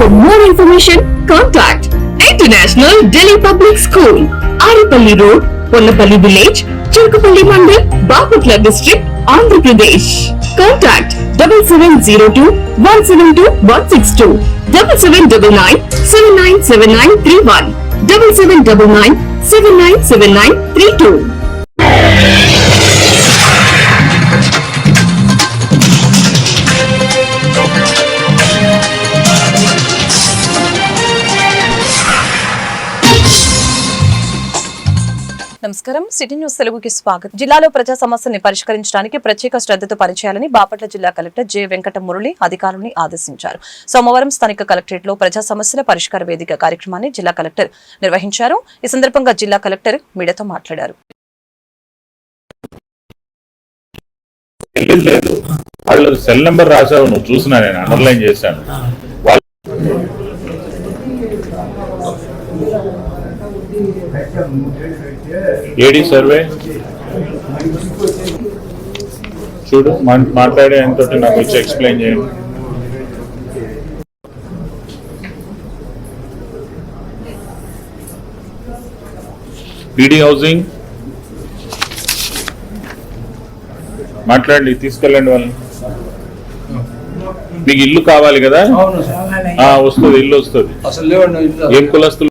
For more information, contact International Delhi Public School, Aripalli Road, Ponnapalli Village, Chirkupalli Mandal, Bapatla District, Andhra Pradesh. Contact 7702-172-162, నమస్కారం. City news తెలుగుకి స్వాగతం. జిల్లాలో ప్రజా సమస్యల్ని పరిష్కరించడానికి ప్రత్యేక శ్రద్ధతో పనిచేయాలని బాపట్ల జిల్లా కలెక్టర్ జె వెంకట మురళి అధికారులను ఆదేశించారు. సోమవారం స్థానిక కలెక్టరేట్లో ప్రజా సమస్యల పరిష్కార వేదిక కార్యక్రమాన్ని జిల్లా కలెక్టర్ నిర్వహించారు. ఈ సందర్భంగా జిల్లా కలెక్టర్ మీడియాతో మాట్లాడారు. వాళ్ళు సెల్ నెంబర్ రాశావు నువ్వు చూసినా నేను అండర్లైన్ చేశాను. వాళ్ళు ఏడి సర్వే? చూడు మాట్లాడే ఆయనతోటి నాకు వచ్చి ఎక్స్ప్లెయిన్ చేయండి. PD housing. మాట్లాడండి తీసుకెళ్ళండి వాళ్ళని. మీకు ఇల్లు కావాలి కదా? అవును సార్. ఆ, వస్తుంది ఇల్లు వస్తుంది. ఏం కులస్తులు?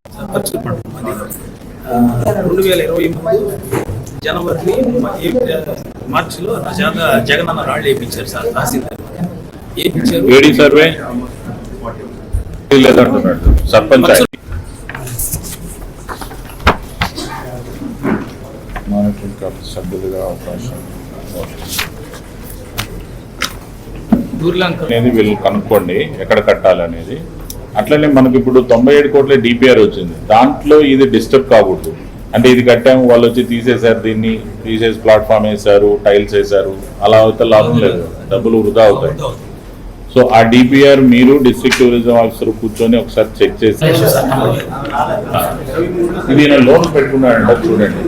రెండు వేల ఇరవై మూడు జనవరి మార్చిలో నా చేత జగన్ అన్న రాళ్ళు వేయించారు సార్ తహసీల్దార్. వేయించారు ఏడీ సర్వే? లేదంటున్నాడు సర్పంచ్. మానిటరింగ్ కమిటీ సభ్యులుగా అవకాశం అనేది వీళ్ళు కనుక్కోండి ఎక్కడ కట్టాలనేది. అట్లనే మనకి ఇప్పుడు తొంభై ఏడు కోట్ల డిపిఆర్ వచ్చింది. దాంట్లో ఇది డిస్టర్బ్ కాకూడదు. అంటే ఇది కట్టాము వాళ్ళు వచ్చి తీసేశారు దీన్ని తీసేసి ప్లాట్ఫామ్ వేశారు టైల్స్ వేశారు. అలా అయితే లాభం లేదు. డబ్బులు వృధా అవుతాయి. సో ఆ డిపిఆర్ మీరు డిస్ట్రిక్ట్ టూరిజం ఆఫీసర్ కూర్చొని ఒకసారి చెక్ చేసి ఇది ఈయన లోన్ పెట్టుకున్నాడంట చూడండి.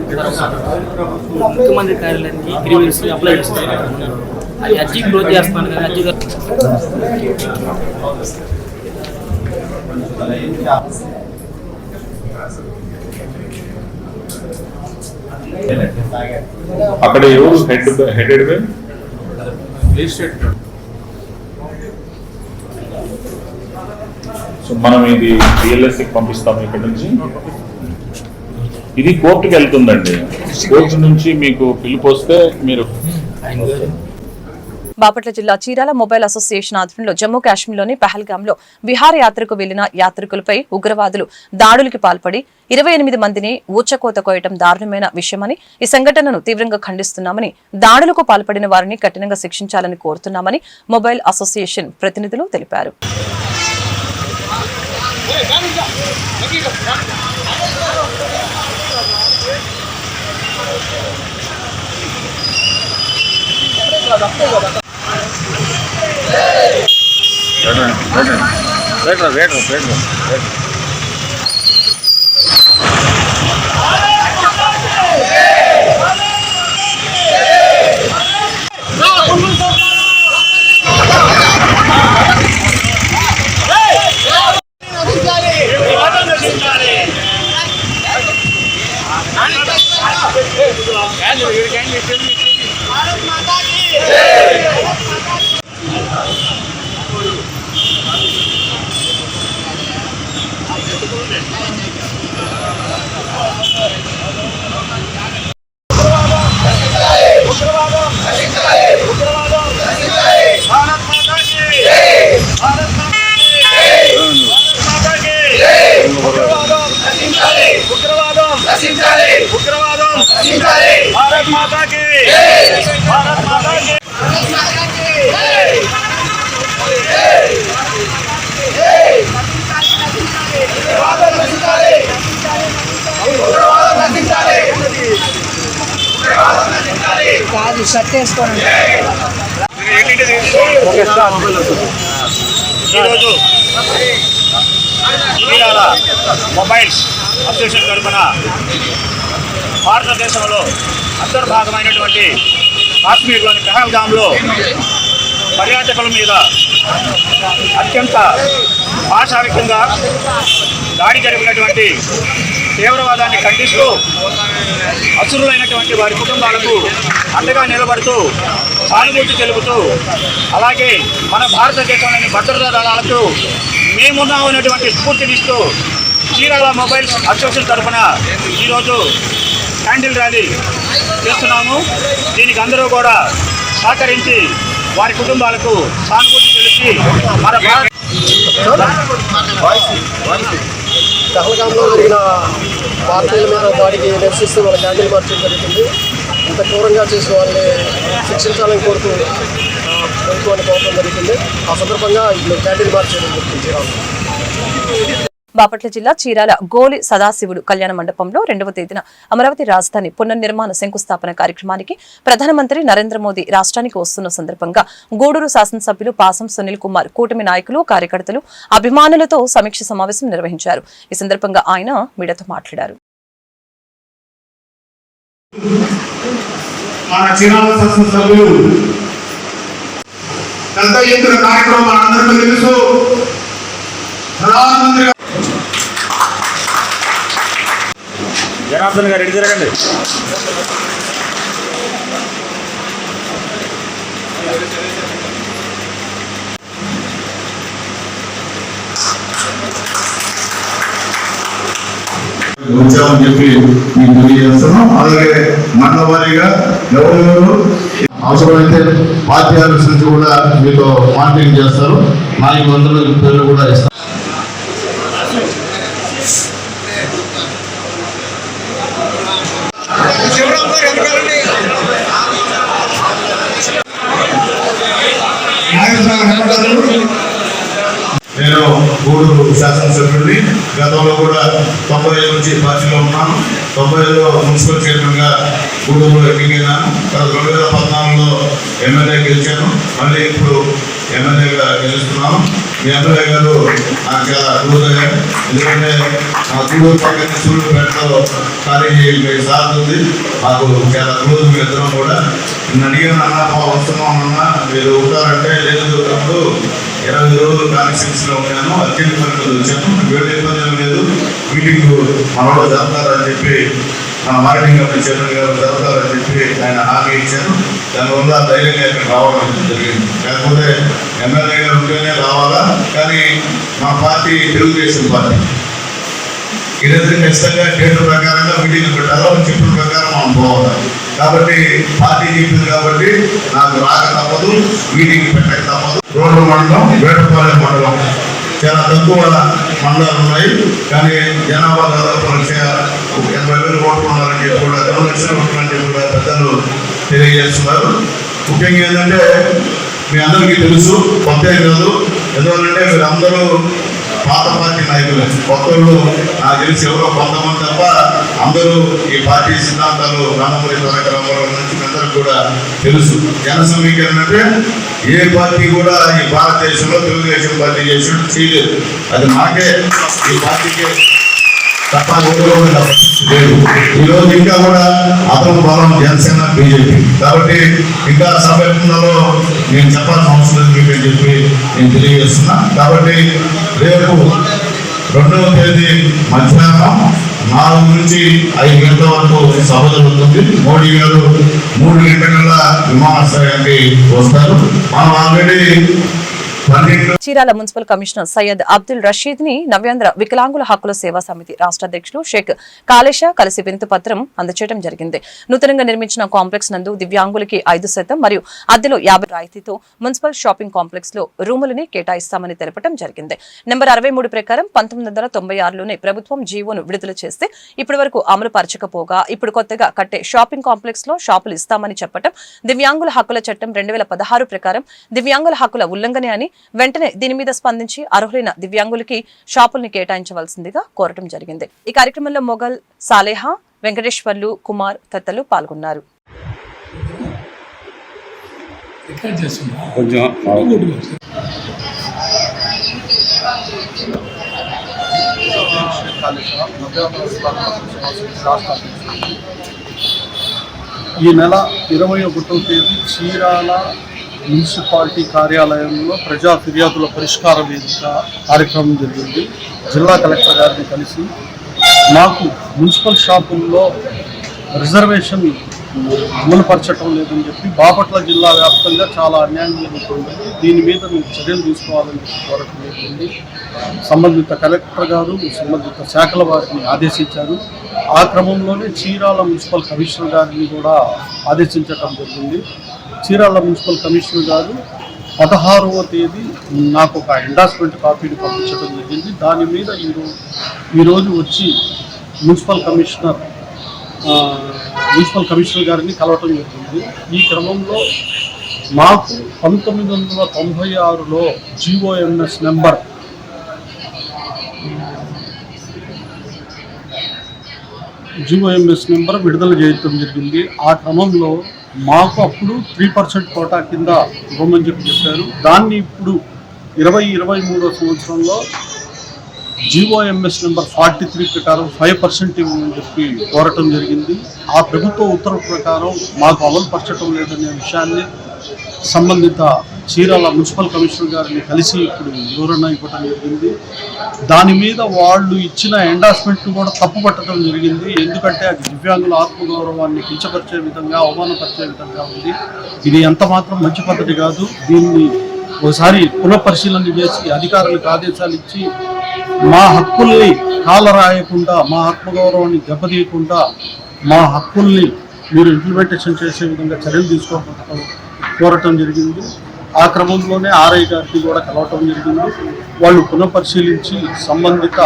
ముఖ్యమంత్రి కార్యాలయానికి గ్రీవెన్స్ అప్లై చేస్తాను అది అర్జీ క్లోజ్ చేస్తాను కానీ అర్జీ అక్కడ ఎవరు హెడ్ హెడెడ్ బై సో మనం ఇది పిఎల్ఎస్కి పంపిస్తాం ఇక్కడ నుంచి. ఇది కోర్టుకి వెళ్తుందండి. కోర్టు నుంచి మీకు పిలుపు వస్తే మీరు బాపట్ల జిల్లా చీరాల మొబైల్ అసోసియేషన్ ఆధ్వర్యంలో జమ్మూ కాశ్మీర్లోని పహల్గామ్లో విహారయాత్రకు వెళ్ళిన యాత్రికులపై ఉగ్రవాదులు దాడులకి పాల్పడి ఇరవై ఎనిమిది మందిని ఊచకోత కోయటం దారుణమైన విషయమని ఈ సంఘటనను తీవ్రంగా ఖండిస్తున్నామని దాడులకు పాల్పడిన వారిని కఠినంగా శిక్షించాలని కోరుతున్నామని మొబైల్ అసోసియేషన్ ప్రతినిధులు తెలిపారు. perro, perro, perro, perro. माता की। भारत माता की కాదు షర్ట్ వేసుకోండి ఈరోజు చీరాల మొబైల్స్ అసోసియేషన్ తరఫున భారతదేశంలో అంతర్భాగమైనటువంటి కాశ్మీర్లోని పెహల్గామ్లో పర్యాటకుల మీద అత్యంత భాషావికంగా దాడి జరిపినటువంటి తీవ్రవాదాన్ని ఖండిస్తూ అసురులైనటువంటి వారి కుటుంబాలకు అండగా నిలబడుతూ సానుభూతి తెలుపుతూ అలాగే మన భారతదేశంలోని భద్రతా దళాలకు మేమున్నామనేటువంటి స్ఫూర్తినిస్తూ చీరాల మొబైల్స్ అసోసియేషన్ తరఫున ఈరోజు క్యాండిల్ ర్యాలీ చేస్తున్నాము దీనికి అందరూ కూడా సహకరించి వారి కుటుంబాలకు సానుభూతి తెలిసి మన భారత పహల్గాంలో జరిగిన భారతీయుల మీద దాడికి నిరసిస్తూ వాళ్ళ క్యాండిల్ మార్చడం జరుగుతుంది ఇంత క్రూరంగా చేసిన వాళ్ళని శిక్షించాలని కోరుతూ ప్రభుత్వాన్ని కోరడం జరుగుతుంది ఆ సందర్భంగా ఇప్పుడు క్యాండిల్ మార్చ్ చేయడం జరుగుతుంది బాపట్ల జిల్లా చీరాల గోలి సదాశివుడు కళ్యాణ మండపంలో రెండవ తేదీన అమరావతి రాజధాని పునర్నిర్మాణ శంకుస్థాపన కార్యక్రమానికి ప్రధానమంత్రి నరేంద్ర మోదీ రాష్ట్రానికి వస్తున్న సందర్భంగా గూడూరు శాసనసభ్యులు పాసం సునీల్ కుమార్ కూటమి నాయకులు కార్యకర్తలు అభిమానులతో సమీక్ష సమావేశం నిర్వహించారు. ఈ సందర్భంగా ఆయన మీడియాతో మాట్లాడారు. మన చీరాల శాసనసభ్యులు పెద్ద ఎత్తున కార్యక్రమం మనందరికీ తెలుసు. ప్రధానమంత్రి జనార్దన్ గారు ఎడి తిరగండి. వచ్చామని చెప్పి మీకు తెలియజేస్తున్నాం. అలాగే మండల వారీగా ఎవరెవరు అవసరమైతే పార్టీ ఆఫీస్ నుంచి కూడా మీతో మానిటరింగ్ చేస్తారు. నాయకులందరూ పేర్లు కూడా ఇస్తారు. నేను గూడూరు శాసనసభ్యుడిని. గతంలో కూడా తొంభై ఏళ్ళ నుంచి పార్టీలో ఉన్నాను. తొంభై ఏళ్ళలో మున్సిపల్ చైర్మన్గా గూడూరులో ఎన్నికైనాను తర్వాత రెండు వేల పద్నాలుగులో ఎమ్మెల్యే గెలిచాను. మళ్ళీ ఇప్పుడు ఎమ్మెల్యేగా గెలుస్తున్నాను. మీ అందరూ గారు నాకు చాలా క్లోజ్ ఎందుకంటే మా గూడూరు పక్కన సూర్యుపేటలో ఖాళీ సార్ ఉంది. మాకు చాలా క్లోజ్ మీ ఇద్దరం కూడా. నిన్న అడిగిన అన్న వస్తున్నాం అన్న మీరు ఉంటారంటే లేదు తమ్ముడు ఇరవై రోజులు కాన్స్టిట్యూన్స్లో ఉన్నాను అత్యంత పనులు వచ్చాను. వేరే ఇబ్బంది లేదు. మీటింగ్ మనలో జరుగుతారని చెప్పి మార్కెటింగ్ కమిటీ చైర్మన్ గారు జరుగుతారని చెప్పి ఆయన హామీ ఇచ్చాను దానివల్ల ధైర్యంగా ఇక్కడ రావడం జరిగింది. కాకపోతే ఎమ్మెల్యే గారు ఉంటేనే రావాలా? కానీ మా పార్టీ తెలుగుదేశం పార్టీ. ఈరోజు ఖచ్చితంగా డేట్ ప్రకారంగా మీటింగ్ పెట్టాలో? చెప్పిన ప్రకారం మనం పోవాలి? కాబట్టి పార్టీ చెప్పింది కాబట్టి నాకు రాక తప్పదు మీటింగ్ పెట్టక తప్పదు. రోడ్డు మండలం వేటపాలెం మండలం. చాలా తక్కువ మండలాలు ఉన్నాయి. కానీ జనాభా దాదాపు లక్ష ఎనభై వేలు ఓట్లు ఉన్నారని చెప్పి కూడా రెండు లక్షల ఓట్లు చెప్పి కూడా పెద్దలు తెలియజేస్తున్నారు. ముఖ్యంగా ఏంటంటే మీ అందరికీ తెలుసు కొత్త కాదు. ఎందువల్లంటే మీరు అందరూ పాత పార్టీ నాయకులు. కొత్త నాకు తెలిసి ఎవరో కొంతమంది తప్ప అందరూ ఈ పార్టీ సిద్ధాంతాలు నందమూరి తారక రామారావు నుంచి కూడా తెలుసు. జన సమీకరణ అంటే ఏ పార్టీ కూడా ఈ భారతదేశంలో తెలుగుదేశం పార్టీ చేసి చేయలేదు. అది మాకే ఈ పార్టీకే తప్ప లేదు ఈ రోజు ఇంకా కూడా అతను బలం జనసేన బీజేపీ. కాబట్టి ఇంకా సభ్యులలో నేను చెప్పాల్సిన అవసరం లేదు మీకు అని చెప్పి నేను తెలియజేస్తున్నా. కాబట్టి రేపు రెండవ తేదీ మధ్యాహ్నం నాలుగు నుంచి ఐదు గంటల వరకు సభ జరుగుతుంది మోడీ గారు మూడు గంటల విమానాశ్రయానికి వస్తారు. మనం already Chirala municipal commissioner Syed Abdul రషీద్ని నవ్యాంధ్ర వికలాంగుల హక్కుల సేవా సమితి రాష్ట్ర అధ్యక్షులు షేక్ కాళేశ కలిసి వినతి పత్రం అందచేయడం జరిగింది. నూతనంగా నిర్మించిన కాంప్లెక్స్ నందు దివ్యాంగులకి ఐదు శాతం మరియు అద్దెలో యాభై రాయితీతో మున్సిపల్ షాపింగ్ కాంప్లెక్స్లో రూములని కేటాయిస్తామని తెలపడం జరిగింది. నెంబర్ అరవై మూడు ప్రకారం పంతొమ్మిది వందల తొంభై ఆరులోనే ప్రభుత్వం జీవోను విడుదల చేస్తే ఇప్పటి వరకు అమలు పరచకపోగా ఇప్పుడు కొత్తగా కట్టే షాపింగ్ కాంప్లెక్స్లో షాపులు ఇస్తామని చెప్పడం దివ్యాంగుల హక్కుల చట్టం రెండు వేల పదహారు ప్రకారం దివ్యాంగుల హక్కుల ఉల్లంఘన అని వెంటనే దీని మీద స్పందించి అర్హులైన దివ్యాంగులకి షాపుల్ని కేటాయించవలసిందిగా కోరటం జరిగింది. ఈ కార్యక్రమంలో మొఘల్ సాలేహా వెంకటేశ్వర్లు కుమార్ తదితరులు పాల్గొన్నారు. ఈ నెల ఇరవై ఒకటో తేదీ చీరాల మున్సిపాలిటీ కార్యాలయంలో ప్రజా ఫిర్యాదుల పరిష్కార వేదిక కార్యక్రమం జరిగింది. జిల్లా కలెక్టర్ గారిని కలిసి నాకు మున్సిపల్ షాపుల్లో రిజర్వేషన్ అమలుపరచడం లేదని చెప్పి బాపట్ల జిల్లా వ్యాప్తంగా చాలా అన్యాయం జరుగుతుంది. దీని మీద మేము చర్యలు తీసుకోవాలని చెప్పి కోరటం జరిగింది. సంబంధిత కలెక్టర్ గారు సంబంధిత శాఖల వారిని ఆదేశించారు. ఆ క్రమంలోనే చీరాల మున్సిపల్ కమిషనర్ గారిని కూడా ఆదేశించడం జరిగింది. చీరాల మున్సిపల్ కమిషనర్ గారు పదహారవ తేదీ నాకు ఒక ఎండార్స్మెంట్ కాపీని పంపించడం జరిగింది. దాని మీద ఈరోజు ఈరోజు వచ్చి మున్సిపల్ కమిషనర్ మున్సిపల్ కమిషనర్ గారిని కలవటం జరిగింది. ఈ క్రమంలో మాకు పంతొమ్మిది వందల తొంభై ఆరులో జిఓఎంఎస్ నెంబర్ జిఓఎంఎస్ నెంబర్ విడుదల చేయడం జరిగింది. ఆ క్రమంలో మాకు అప్పుడు త్రీ పర్సెంట్ కోటా కింద ఇవ్వమని చెప్పి చెప్పారు. దాన్ని ఇప్పుడు ఇరవై ఇరవై మూడో సంవత్సరంలో జిఓఎంఎస్ నెంబర్ ఫార్టీ త్రీ ప్రకారం ఫైవ్ పర్సెంట్ ఇవ్వమని చెప్పి కోరటం జరిగింది. ఆ ప్రభుత్వ ఉత్తర్వు ప్రకారం మాకు అమలు పరచడం లేదనే విషయాన్ని సంబంధిత చీరాల మున్సిపల్ కమిషనర్ గారిని కలిసి ఇప్పుడు వివరణ ఇవ్వటం జరిగింది. దాని మీద వాళ్ళు ఇచ్చిన ఎండార్స్మెంట్ కూడా తప్పు పట్టడం జరిగింది. ఎందుకంటే అది దివ్యాంగుల ఆత్మగౌరవాన్ని కించపరిచే విధంగా అవమానపరిచే విధంగా ఉంది. ఇది ఎంత మాత్రం మంచి పద్ధతి కాదు. దీన్ని ఒకసారి పునఃపరిశీలన చేసి అధికారులకు ఆదేశాలు ఇచ్చి మా హక్కుల్ని కాలరాయకుండా మా ఆత్మగౌరవాన్ని దెబ్బతీయకుండా మా హక్కుల్ని మీరు ఇంప్లిమెంటేషన్ చేసే విధంగా చర్యలు తీసుకోవడం కోరటం జరిగింది. ఆ క్రమంలోనే ఆర్ఐ గారికి కూడా కలవటం జరిగింది. వాళ్ళు పునఃపరిశీలించి సంబంధిత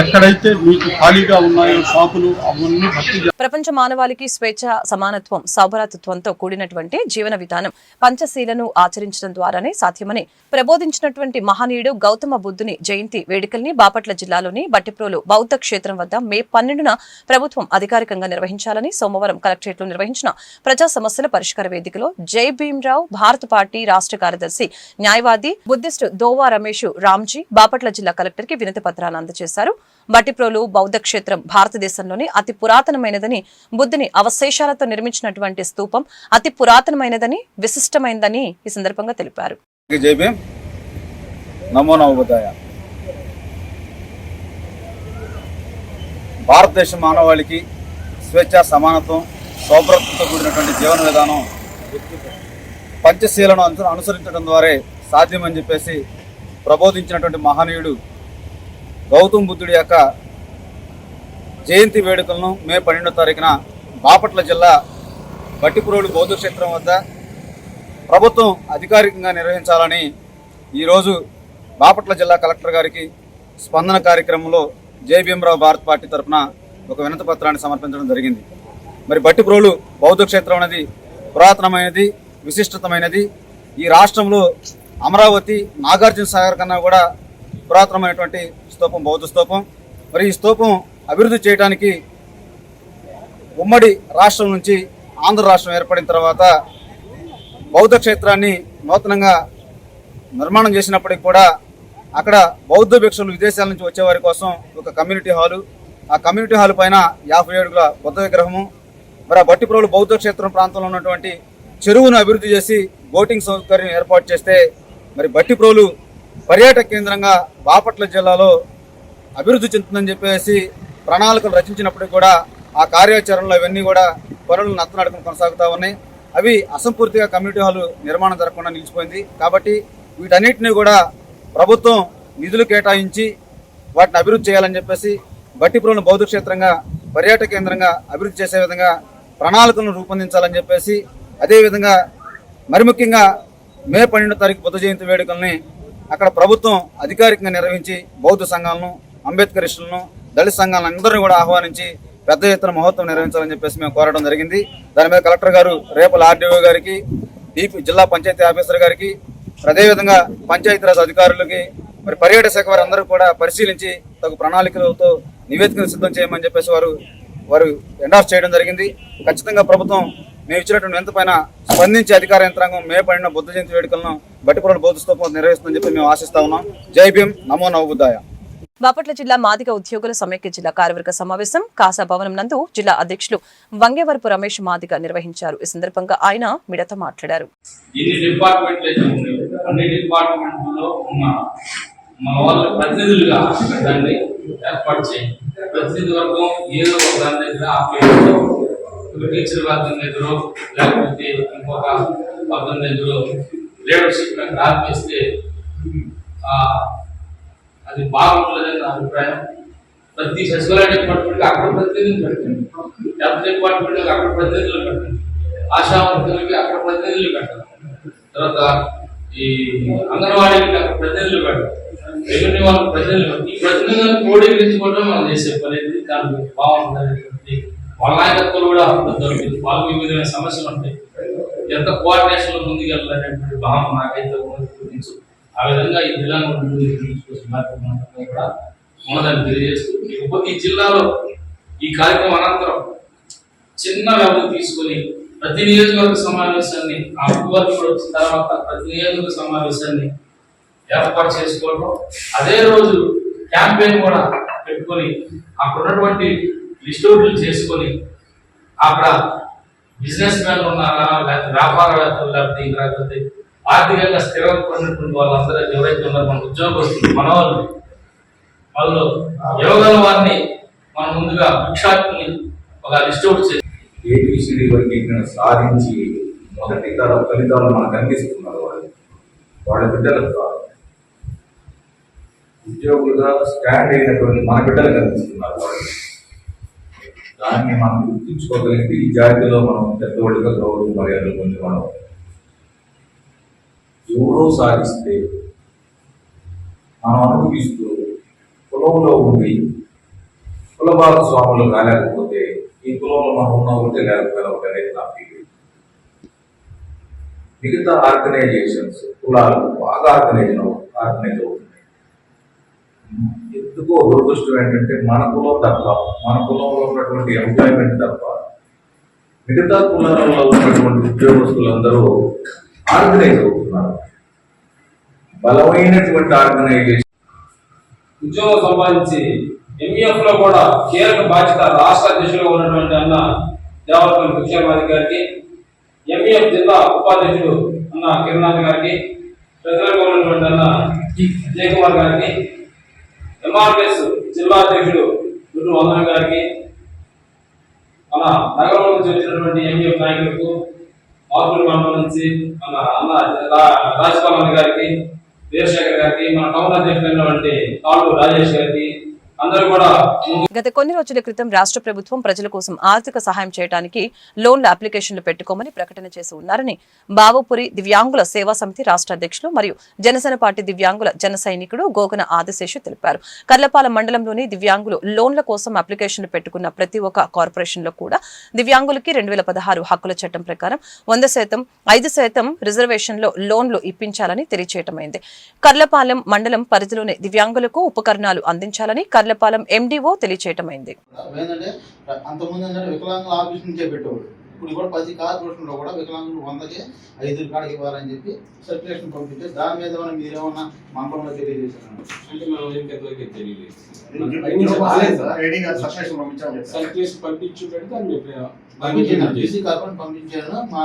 ఎక్కడైతే మీకు ఖాళీగా ఉన్నాయో షాపులు అవన్నీ భర్తీ ప్రపంచ మానవాళికి స్వేచ్ఛ సమానత్వం సౌభరతత్వంతో కూడినటువంటి జీవన విధానం పంచశీలను ఆచరించడం ద్వారానే సాధ్యమని ప్రబోధించినటువంటి మహనీయుడు గౌతమ బుద్ధుని జయంతి వేడుకల్ని బాపట్ల జిల్లాలోని బట్టిప్రోలు బౌద్ధ క్షేత్రం వద్ద మే పన్నెండున ప్రభుత్వం అధికారికంగా నిర్వహించాలని సోమవారం కలెక్టరేట్లో నిర్వహించిన ప్రజా సమస్యల పరిష్కార వేదికలో జై భీమ్రావు భారత పార్టీ రాష్ట్ర కార్యదర్శి న్యాయవాది బుద్ధిస్టు దోవా రమేష్ రామ్ రామ్జీ బాపట్ల జిల్లా కలెక్టర్కి వినతి పత్రాన్ని అందజేశారు. బట్టిప్రోలు బౌద్ధ క్షేత్రం భారతదేశంలోని అతి పురాతనమైనదని బుద్ధుని అవశేషాలతో నిర్మించినటువంటి స్తూపం అతి పురాతనమైనదని విశిష్టమైనదని ఈ సందర్భంగా తెలిపారు. భారతదేశ మానవాళికి స్వేచ్ఛ సమానత్వం సౌభ్రతంతో కూడినటువంటి జీవన విధానం పంచశీలను అనుసరించడం ద్వారా సాధ్యమని చెప్పేసి ప్రబోధించినటువంటి మహనీయుడు గౌతమ్ బుద్ధుడి యొక్క జయంతి వేడుకలను మే పన్నెండో తారీఖున బాపట్ల జిల్లా బట్టిపురోడు బౌద్ధ క్షేత్రం వద్ద ప్రభుత్వం అధికారికంగా నిర్వహించాలని ఈరోజు బాపట్ల జిల్లా కలెక్టర్ గారికి స్పందన కార్యక్రమంలో జేబీఎంరావు భీమరావు భారత్ పార్టీ తరఫున ఒక వినతి పత్రాన్ని సమర్పించడం జరిగింది. మరి బట్టిప్రోలు బౌద్ధ క్షేత్రం అనేది పురాతనమైనది విశిష్టతమైనది. ఈ రాష్ట్రంలో అమరావతి నాగార్జున సాగర్ కన్నా కూడా పురాతనమైనటువంటి స్తూపం బౌద్ధ స్తూపం. మరి ఈ స్తూపం అభివృద్ధి చేయడానికి ఉమ్మడి రాష్ట్రం నుంచి ఆంధ్ర రాష్ట్రం ఏర్పడిన తర్వాత బౌద్ధ క్షేత్రాన్ని నూతనంగా నిర్మాణం చేసినప్పటికి కూడా అక్కడ బౌద్ధ భిక్షులు విదేశాల నుంచి వచ్చేవారి కోసం ఒక కమ్యూనిటీ హాలు. ఆ కమ్యూనిటీ హాల్ పైన యాభై ఏడుగుల బుద్ధ విగ్రహము. మరి ఆ బట్టిప్రోలు బౌద్ధ క్షేత్రం ప్రాంతంలో ఉన్నటువంటి చెరువును అభివృద్ధి చేసి బోటింగ్ సౌకర్యం ఏర్పాటు చేస్తే మరి బట్టిప్రోలు పర్యాటక కేంద్రంగా బాపట్ల జిల్లాలో అభివృద్ధి చెందుతుందని చెప్పేసి ప్రణాళికలు రచించినప్పటికీ కూడా ఆ కార్యాచరణలో ఇవన్నీ కూడా పనులు నత్తనడకం కొనసాగుతూ ఉన్నాయి. అవి అసంపూర్తిగా కమ్యూనిటీ హాల్ నిర్మాణం జరగకుండా నిలిచిపోయింది. కాబట్టి వీటన్నిటిని కూడా ప్రభుత్వం నిధులు కేటాయించి వాటిని అభివృద్ధి చేయాలని చెప్పేసి బట్టిపురం బౌద్ధ క్షేత్రంగా పర్యాటక కేంద్రంగా అభివృద్ధి చేసే విధంగా ప్రణాళికలను రూపొందించాలని చెప్పేసి అదేవిధంగా మరి ముఖ్యంగా మే పన్నెండో తారీఖు బుద్ధ జయంతి వేడుకల్ని అక్కడ ప్రభుత్వం అధికారికంగా నిర్వహించి బౌద్ధ సంఘాలను అంబేద్కరిస్టులను దళిత సంఘాలను అందరినీ కూడా ఆహ్వానించి పెద్ద ఎత్తున మహోత్సవం నిర్వహించాలని చెప్పేసి మేము కోరడం జరిగింది. దాని మీద కలెక్టర్ గారు రేపల ఆర్డీఓ గారికి డీపీ జిల్లా పంచాయతీ ఆఫీసర్ గారికి అదేవిధంగా పంచాయతీరాజ్ అధికారులకి మరి పర్యాటక శాఖ వారు అందరూ కూడా పరిశీలించి తగు ప్రణాళికలతో నివేదికను సిద్ధం చేయమని చెప్పేసి వారు వారు ఎండార్స్ చేయడం జరిగింది. ఖచ్చితంగా ప్రభుత్వం మేము ఇచ్చినటువంటి వింత పైన స్పందించి అధికార యంత్రాంగం మే పడిన బుద్ధ జయంతి వేడుకలను బట్టిపురలు బౌద్ధ స్తూపం నిర్వహిస్తుందని చెప్పి మేము ఆశిస్తా ఉన్నాం. జై భీమ్ నమో నవబుద్ధాయ. బాపట్ల జిల్లా మాదిగ ఉద్యోగుల సమైక్య జిల్లా కార్యవర్గ సమావేశం కాసా భవనం నందు జిల్లా అధ్యక్షులు వంగేవరపు రమేష్ మాదిగ నిర్వహించారు. ఈ సందర్భంగా ఆయన మిడత మాట్లాడారు. మన వాళ్ళ ప్రతినిధులుగా దాన్ని ఏర్పాటు చేయండి. ప్రతినిధి వర్గం ఏదో ఒక దాని దగ్గర ఆ పేరుతో ఒక టీచర్ వర్గం దగ్గర లేకపోతే ఇంకొక వర్గం ఎదురు లీడర్షిప్ ఆర్పిస్తే అది బాగుంటుందని నా అభిప్రాయం. ప్రతి సచివాలయ డిపార్ట్మెంట్కి అక్కడ ప్రతినిధులు పెట్టండి హెల్త్ డిపార్ట్మెంట్కి అక్కడ ప్రతినిధులు పెట్టండి ఆశా అక్కడ ప్రతినిధులు పెట్టాలి తర్వాత ఈ అంగన్వాడీకి అక్కడ ప్రతినిధులు పెట్టాలి రెవెన్యూ వాళ్ళకి ప్రతినిధులు ఈ ప్రతినిధులను క్రోడీకరించుకోవడం మనం చేసే పని దానికి బాగుంటుంది వాళ్ళ కూడా దొరికింది వాళ్ళకి వివిధమైన సమస్యలు ఉంటాయి. ఎంత కోఆర్డినేషన్లో ముందుకు భావన నాకైతే గురించి ఆ విధంగా ఈ జిల్లాను కూడా ఉన్నదాన్ని తెలియజేస్తూ ఇకపోతే ఈ జిల్లాలో ఈ కార్యక్రమం అనంతరం చిన్న వ్యవధి తీసుకొని ప్రతి నియోజకవర్గ సమావేశాన్ని ఆ అక్టోబర్ కూడా వచ్చిన తర్వాత ప్రతి నియోజకవర్గ సమావేశాన్ని ఏర్పాటు చేసుకోవడం అదే రోజు క్యాంపెయిన్ కూడా పెట్టుకొని అక్కడ ఉన్నటువంటి లిస్ట్ చేసుకొని అక్కడ బిజినెస్ మ్యాన్లు ఉన్నారా లేకపోతే వ్యాపారవేత్తలు లేకపోతే ఇంకా లేకపోతే ఆర్థికంగా స్థిరపడినటువంటి వాళ్ళందరూ ఎవరైతే ఉన్నారో మన ఉద్యోగస్తులు మన వాళ్ళు వాళ్ళు యోగాల వారిని మనం ముందుగా భిక్షాత్ని ఒక లిస్ట్ అవుట్ చేసి ఏబిసిడి వర్గీకరణ సాధించి మొదటి తర ఫలితాలు మనకు అందిస్తున్నారు వాళ్ళు వాళ్ళ బిడ్డలకు కాదు. ఉద్యోగులుగా స్టాండ్ అయినటువంటి మన బిడ్డలకు అందిస్తున్నారు వాళ్ళు. దాన్ని మనం గుర్తించుకోగలిగితే ఈ జాతిలో మనం పెద్దవాళ్ళుగా గౌరవ మర్యాదలు పొంది మనం ఎవరో సాధిస్తే మనం అనుభవిస్తూ కులంలో ఉండి కుల భాగస్వాములు కాలేకపోతే ఈ కులంలో మనం ఉన్న ఒకటే లేకపోయినా నా ఫీలింగ్ మిగతా ఆర్గనైజేషన్స్ కులాలు బాగా ఆర్గనైజ్ ఆర్గనైజ్ అవుతున్నాయి. ఎందుకో దురదృష్టం ఏంటంటే మన కులం తప్ప మన కులంలో ఉన్నటువంటి ఎంప్లాయ్మెంట్ తప్ప మిగతా కులాలలో ఉన్నటువంటి ఉద్యోగస్తులందరూ ఆర్గనైజ్ అవుతున్నారు. బలమైనటువంటి ఆర్గనైజేషన్. ఉద్యోగం సంపాదించి ఎంఈఎఫ్లో కూడా కీలక బాధ్యత రాష్ట్ర అధ్యక్షులుగా ఉన్నటువంటి అన్న దేవరపల్లి భిక్షామాది గారికి ఎంఈఎఫ్ జిల్లా ఉపాధ్యక్షుడు అన్న కిరణాథ్ గారికి ప్రజలకు ఉన్నటువంటి అన్న జయకుమార్ గారికి ఎంఆర్ఎస్ జిల్లా అధ్యక్షుడు గురు వందన గారికి మన నగరం నుంచి వచ్చినటువంటి ఎంఈఎఫ్ నాయకులకు మార్పుల మండలం నుంచి మన అన్న రాజకమల్ గారికి వీరశేఖర్ గారికి మన టౌన్ అధ్యక్షులైనటువంటి తాళ్ళు రాజేష్ గారికి గత కొన్ని రోజుల క్రితం రాష్ట్ర ప్రభుత్వం ప్రజల కోసం ఆర్థిక సహాయం చేయడానికి లోన్ల అప్లికేషన్లు పెట్టుకోమని ప్రకటన చేసి ఉన్నారని బావపురి దివ్యాంగుల సేవా సమితి రాష్ట్ర అధ్యక్షులు మరియు జనసేన పార్టీ దివ్యాంగుల జన సైనికుడు గోగన ఆదిశేషు తెలిపారు. కర్లపాలెం మండలంలోని దివ్యాంగులు లోన్ల కోసం అప్లికేషన్లు పెట్టుకున్న ప్రతి ఒక్క కార్పొరేషన్లో కూడా దివ్యాంగులకి రెండు వేల పదహారు హక్కుల చట్టం ప్రకారం వంద శాతం ఐదు శాతం రిజర్వేషన్లో లోన్లు ఇప్పించాలని తెలియచేయటమైంది. కర్లపాలెం మండలం పరిధిలోని దివ్యాంగులకు ఉపకరణాలు అందించాలని కర్లపాలెం ఎండీఓ తెలియచేయటమైంది. ఏంటంటే అంతకుముందు ఏంటంటే వికలాంగుల ఆఫీస్ నుంచే పెట్టేవాడు ఇప్పుడు కూడా ప్రతి కార్పొరేషన్లో కూడా వికలాంగులు వందకి ఐదు కాడికి ఇవ్వాలని చెప్పి సర్క్యులేషన్ పంపిస్తే దాని మీద ఏమైనా మీరేమన్నా మండలంలో తెలియజేశారు? అంటే మనం ఇంకెంతవరకు కదా. సర్క్యులేషన్ పంపించి పెడితే మేము పంపించాను మా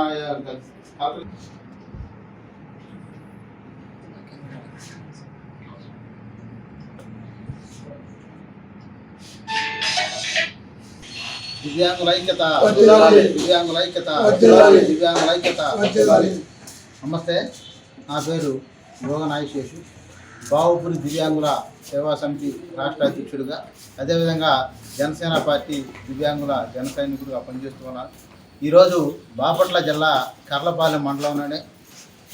దివ్యాంగుల ఐక్యత దివ్యాంగుల ఐక్యత దివ్యాంగుల ఐక్యత నమస్తే నా పేరు యోగ నాగశేషు. బావుపురి దివ్యాంగుల సేవా సమితి రాష్ట్ర అధ్యక్షుడిగా అదేవిధంగా జనసేన పార్టీ దివ్యాంగుల జన సైనికుడిగా పనిచేస్తున్నాను. ఈరోజు బాపట్ల జిల్లా కర్లపాలెం మండలంలోనే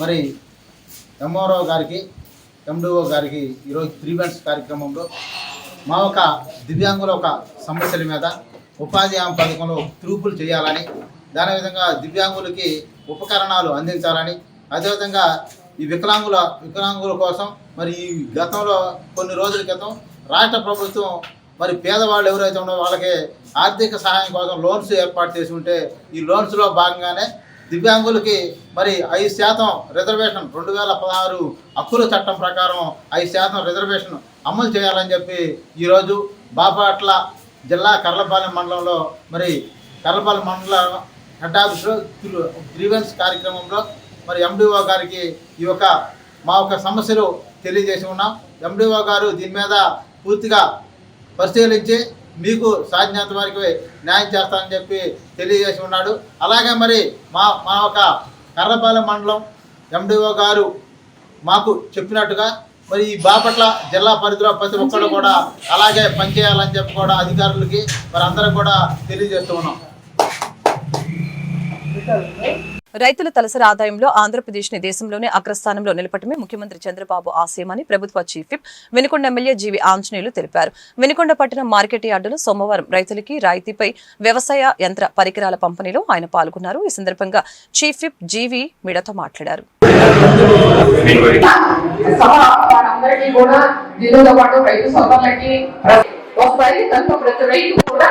మరి ఎంఆర్ఓ గారికి ఎండిఓ గారికి ఈరోజు త్రీవెంట్స్ కార్యక్రమంలో మా ఒక దివ్యాంగుల ఒక సమస్యల మీద ఉపాధి హామీ పథకంలో తిరుగుపులు చేయాలని దాని విధంగా దివ్యాంగులకి ఉపకరణాలు అందించాలని అదేవిధంగా ఈ వికలాంగుల వికలాంగుల కోసం మరి ఈ గతంలో కొన్ని రోజుల క్రితం రాష్ట్ర ప్రభుత్వం మరి పేదవాళ్ళు ఎవరైతే ఉన్నారో వాళ్ళకి ఆర్థిక సహాయం కోసం లోన్స్ ఏర్పాటు చేసి ఉంటే ఈ లోన్స్లో భాగంగానే దివ్యాంగులకి మరి ఐదు శాతం రిజర్వేషన్ రెండు వేల పదహారు హక్కుల చట్టం ప్రకారం ఐదు శాతం రిజర్వేషన్ అమలు చేయాలని చెప్పి ఈరోజు బాపట్ల జిల్లా కర్లపాలెం మండలంలో మరి కర్లపాలెం మండల హెడ్ ఆఫీస్లో గ్రీవెన్స్ కార్యక్రమంలో మరి ఎండిఓ గారికి ఈ యొక్క మా యొక్క సమస్యలు తెలియజేసి ఉన్నాం. ఎండిఓ గారు దీని మీద పూర్తిగా పరిశీలించి మీకు సాధ్యత వరకు న్యాయం చేస్తానని చెప్పి తెలియజేసి ఉన్నాడు. అలాగే మరి మా మా యొక్క కర్రపాలెం మండలం ఎండిఓ గారు మాకు చెప్పినట్టుగా మరి ఈ బాపట్ల జిల్లా పరిధిలో ప్రతి ఒక్కరు కూడా అలాగే పనిచేయాలని చెప్పి కూడా అధికారులకి మరి అందరం కూడా తెలియజేస్తూ ఉన్నాం. రైతుల తలసరి ఆదాయంలో ఆంధ్రప్రదేశ్ని దేశంలోనే అగ్రస్థానంలో నిలపటమే ముఖ్యమంత్రి చంద్రబాబు ఆశయమని ప్రభుత్వ chief whip Venukonda MLA GV Anjaneyulu తెలిపారు. వెనుకొండ పట్టణ మార్కెట్ యార్డులో సోమవారం రైతులకి రాయితీపై వ్యవసాయ యంత్ర పరికరాల పంపిణీలో ఆయన పాల్గొన్నారు. ఈ సందర్భంగా చీఫ్ విప్ జీవి మీడతో మాట్లాడారు. వస్తాయి ప్రతి రైతు కూడా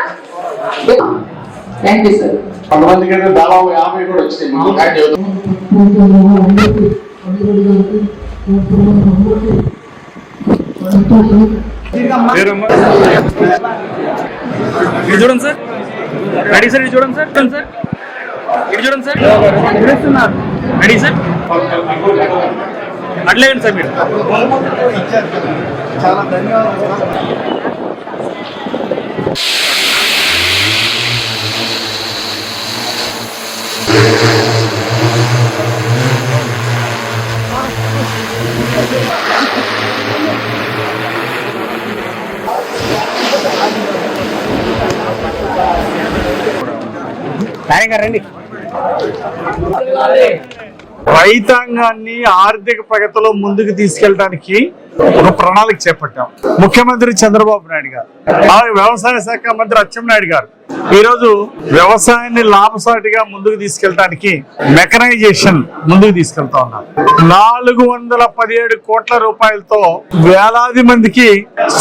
థ్యాంక్ యూ సార్ కొంతమందికి అయితే దాదాపు యాభై కూడా వచ్చినాయి మనం చూడండి సార్. రెడీ సార్ ఇది చూడండి సార్. చూడండి సార్. ఇది చూడండి సార్. Ready sir. అట్లేయండి సార్ మీరు. చాలా ధన్యవాదాలు. రండి. రైతాంగాన్ని ఆర్థిక ప్రగతిలో ముందుకు తీసుకెళ్ళడానికి ఒక ప్రణాళిక చేపట్టాం. ముఖ్యమంత్రి చంద్రబాబు నాయుడు గారు అలాగే వ్యవసాయ శాఖ మంత్రి అచ్చెన్నాయుడు గారు ఈ రోజు వ్యవసాయాన్ని లాభసాటిగా ముందుకు తీసుకెళ్ళడానికి మెకనైజేషన్ ముందుకు తీసుకెళ్తా ఉన్నారు. నాలుగు వందల పదిహేడు కోట్ల రూపాయలతో వేలాది మందికి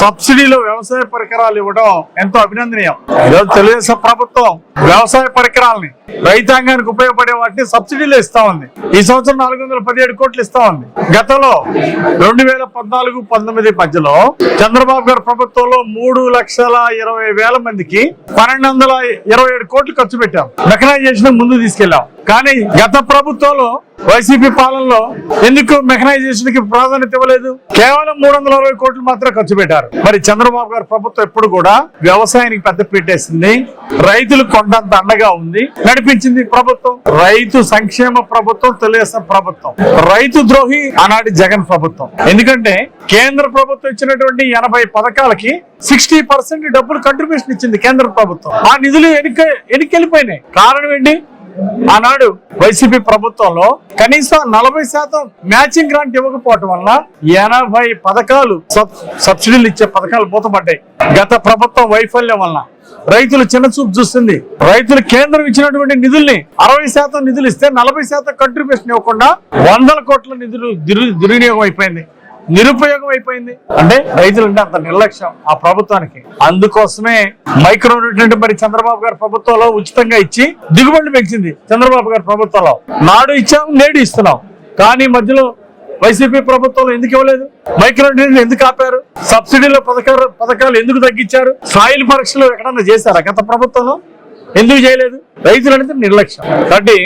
సబ్సిడీలో వ్యవసాయ పరికరాలు ఇవ్వడం ఎంతో అభినందనీయం. ఈరోజు తెలుగుదేశం ప్రభుత్వం వ్యవసాయ పరికరాలని రైతాంగానికి ఉపయోగపడే వాటిని సబ్సిడీలో ఇస్తా ఉంది. ఈ సంవత్సరం నాలుగు వందల పదిహేడు కోట్లు ఇస్తా ఉంది. గతంలో రెండు వేల పద్నాలుగు పంతొమ్మిది మధ్యలో చంద్రబాబు గారి ప్రభుత్వంలో మూడు లక్షల ఇరవై వేల మందికి పన్నెండు వందల ఇరవై ఏడు కోట్లు ఖర్చు పెట్టాం. మెకనైజేషన్ ముందు తీసుకెళ్ళాం కానీ గత ప్రభుత్వంలో వైసీపీ పాలనలో ఎందుకు మెకనైజేషన్కి ప్రాధాన్యత ఇవ్వలేదు? కేవలం మూడు వందల అరవై కోట్లు మాత్రం ఖర్చు పెట్టారు. మరి చంద్రబాబు గారి ప్రభుత్వం ఎప్పుడు కూడా వ్యవసాయానికి పెద్ద పెట్టేసింది రైతులు కొండంత అండగా ఉంది. నడిపించింది ప్రభుత్వం. రైతు సంక్షేమ ప్రభుత్వం తెలుగుదేశం ప్రభుత్వం. రైతు ద్రోహి ఆనాటి జగన్ ప్రభుత్వం. ఎందుకంటే కేంద్ర ప్రభుత్వం ఇచ్చినటువంటి ఎనభై పథకాలకి సిక్స్టీ పర్సెంట్ డబ్బులు కంట్రిబ్యూషన్ ఇచ్చింది కేంద్ర ప్రభుత్వం. ఆ నిధులు ఎన్నిక ఎన్నికెళ్ళిపోయినాయి కారణం ఏంటి? ఆనాడు వైసీపీ ప్రభుత్వంలో కనీసం నలభై శాతం మ్యాచింగ్ గ్రాంట్ ఇవ్వకపోవటం వల్ల ఎనభై పథకాలు సబ్- సబ్సిడీలు ఇచ్చే పథకాలు మూతపడ్డాయి. గత ప్రభుత్వం వైఫల్యం వల్ల రైతులు చిన్న చూపు చూస్తుంది. రైతులు కేంద్రం ఇచ్చినటువంటి నిధుల్ని అరవై శాతం నిధులు ఇస్తే నలభై శాతం కంట్రిబ్యూషన్ ఇవ్వకుండా వందల కోట్ల నిధులు దుర్వినియోగం అయిపోయింది. నిరుపయోగం అయిపోయింది అంటే రైతులు అంటే అంత నిర్లక్ష్యం ఆ ప్రభుత్వానికి. అందుకోసమే మైక్రో న్యూట్రెంట్ మరి చంద్రబాబు గారి ప్రభుత్వంలో ఉచితంగా ఇచ్చి దిగుబడి పెంచింది చంద్రబాబు గారి ప్రభుత్వంలో. నాడు ఇచ్చాం నేడు ఇస్తున్నాం. కానీ మధ్యలో వైసీపీ ప్రభుత్వంలో ఎందుకు ఇవ్వలేదు? మైక్రో న్యూట్రెంట్ ఎందుకు ఆపారు? సబ్సిడీల పథకాలు పథకాలు ఎందుకు తగ్గించారు? సాయిల్ పరీక్షలు ఎక్కడన్నా చేశారా గత ప్రభుత్వంలో? ఎందుకు చేయలేదు? రైతులు అనేది నిర్లక్ష్యం. కాబట్టి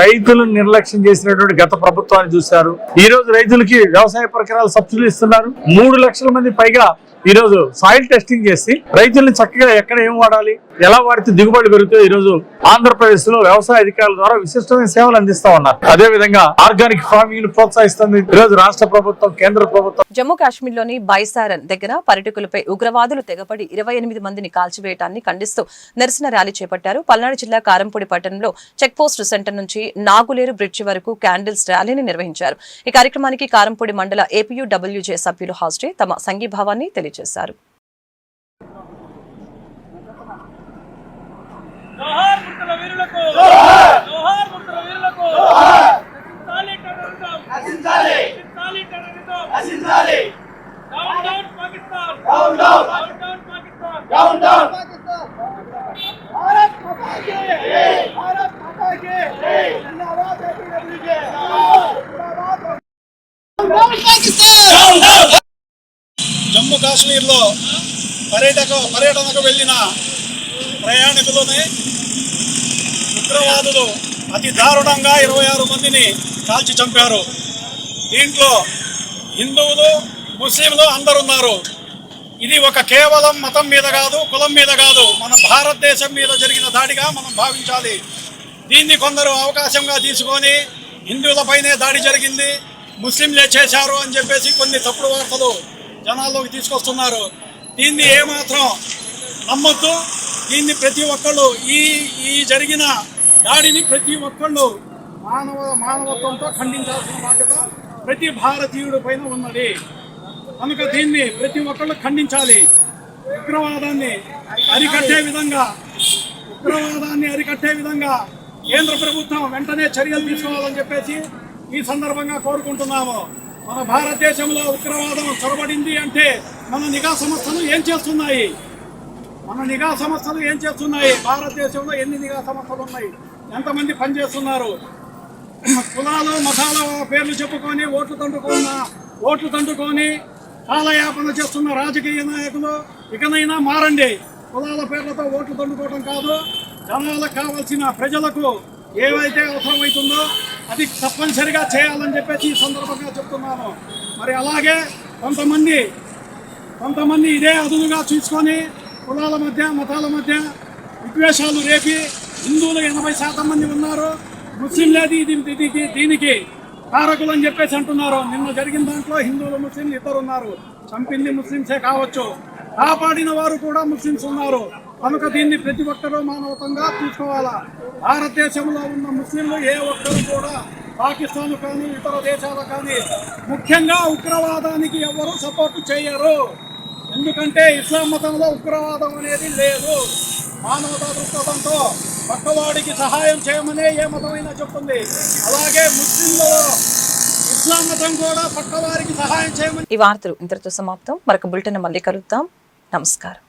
రైతులు నిర్లక్ష్యం చేసినటువంటి గత ప్రభుత్వాన్ని చూశారు. ఈ రోజు రైతులకి వ్యవసాయ పరికరాలు సబ్సిడీ ఇస్తున్నారు. మూడు లక్షల మంది పైగా ఈ రోజు సాయిల్ టెస్టింగ్ చేసి రైతుల్ని చక్కగా ఎక్కడ ఏం వాడాలి ఎలా వాడితే దిగుబడి పెరుగుతాయో ఈ రోజు ఆంధ్రప్రదేశ్లో వ్యవసాయ అధికారుల ద్వారా విశిష్టమైన సేవలు అందిస్తా ఉన్నారు. అదే విధంగా ఆర్గానిక్ ఫార్మింగ్ ప్రోత్సహిస్తుంది. ఈ రోజు రాష్ట్ర ప్రభుత్వం కేంద్ర ప్రభుత్వం జమ్మూ కాశ్మీర్లోని బైసారన్ దగ్గర పర్యటకులపై ఉగ్రవాదులు తెగపడి ఇరవై ఎనిమిది మందిని కాల్చివేయటాన్ని ఖండిస్తూ నిరసన ర్యాలీ చేపట్టారు. పల్నాడు జిల్లా కారంపూడి పట్టణంలో చెక్ పోస్ట్ సెంటర్ నుంచి నాగులేరు బ్రిడ్జి వరకు క్యాండిల్స్ ర్యాలీని నిర్వహించారు. ఈ కార్యక్రమానికి కారంపూడి మండల ఏపీయూడబ్ల్యూజే సభ్యులు హాజరై తమ సంఘీభావాన్ని తెలియజేశారు. జమ్మూ కాశ్మీర్లో పర్యటక పర్యటనకు వెళ్ళిన ప్రయాణికులని ఉగ్రవాదులు అతి దారుణంగా ఇరవై ఆరు మందిని కాల్చి చంపారు. దీంట్లో హిందువులు ముస్లింలు అందరున్నారు. ఇది ఒక కేవలం మతం మీద కాదు కులం మీద కాదు. మన భారతదేశం మీద జరిగిన దాడిగా మనం భావించాలి. దీన్ని కొందరు అవకాశంగా తీసుకొని హిందువులపైనే దాడి జరిగింది. ముస్లింలే చేశారు అని చెప్పేసి కొన్ని తప్పుడు వార్తలు జనాల్లోకి తీసుకొస్తున్నారు. దీన్ని ఏమాత్రం నమ్మొద్దు. దీన్ని ప్రతి ఒక్కళ్ళు ఈ ఈ జరిగిన దాడిని ప్రతి ఒక్కళ్ళు మానవ మానవత్వంతో ఖండించాల్సిన బాధ్యత ప్రతి భారతీయుడి పైన ఉన్నది. కనుక దీన్ని ప్రతి ఒక్కళ్ళు ఖండించాలి. ఉగ్రవాదాన్ని అరికట్టే విధంగా ఉగ్రవాదాన్ని అరికట్టే విధంగా కేంద్ర ప్రభుత్వం వెంటనే చర్యలు తీసుకోవాలని చెప్పేసి ఈ సందర్భంగా కోరుకుంటున్నాము. మన భారతదేశంలో ఉగ్రవాదం చొరబడింది అంటే మన నిఘా సంస్థలు ఏం చేస్తున్నాయి? మన నిఘా సంస్థలు ఏం చేస్తున్నాయి? భారతదేశంలో ఎన్ని నిఘా సంస్థలు ఉన్నాయి? ఎంతమంది పనిచేస్తున్నారు? కులాలు మతాల పేర్లు చెప్పుకొని ఓట్లు తండుకున్న ఓట్లు తండుకొని కాలయాపన చేస్తున్న రాజకీయ నాయకులు ఇకనైనా మారండి. కులాల పేర్లతో ఓట్లు తండుకోవడం కాదు. జనాలకు కావాల్సిన ప్రజలకు ఏవైతే అవసరమవుతుందో అది తప్పనిసరిగా చేయాలని చెప్పేసి ఈ సందర్భంగా చెప్తున్నాను. మరి అలాగే కొంతమంది కొంతమంది ఇదే అదునుగా చూసుకొని కులాల మధ్య మతాల మధ్య విద్వేషాలు రేపి హిందువులు ఎనభై శాతం మంది ఉన్నారు. ముస్లింలేది ఇది దీనికి కారకులు అని చెప్పేసి అంటున్నారు. నిన్న జరిగిన దాంట్లో హిందువులు ముస్లింలు ఇద్దరు ఉన్నారు. చంపింది ముస్లింసే కావచ్చు. కాపాడిన వారు కూడా ముస్లింస్ ఉన్నారు. కనుక దీన్ని ప్రతి ఒక్కరూ మానవతంగా చూసుకోవాలా? భారతదేశంలో ఉన్న ముస్లింలు ఏ ఒక్కరు కూడా పాకిస్తాన్ కానీ ఇతర దేశాలు కానీ ముఖ్యంగా ఉగ్రవాదానికి ఎవరు సపోర్ట్ చేయరు. ఎందుకంటే ఇస్లాం మతంలో ఉగ్రవాదం అనేది లేదు. మానవతా దృక్పథంతో పక్కవాడికి సహాయం చేయమనే ఏ మతమైనా చెప్తుంది. అలాగే ముస్లింలలో ఇస్లాం మతం కూడా పక్కవారికి సహాయం చేయమని ఈ వార్తలు ఇంతటితో సమాప్తం. మరొక బులెటిన్ మళ్ళీ కలుద్దాం. నమస్కారం.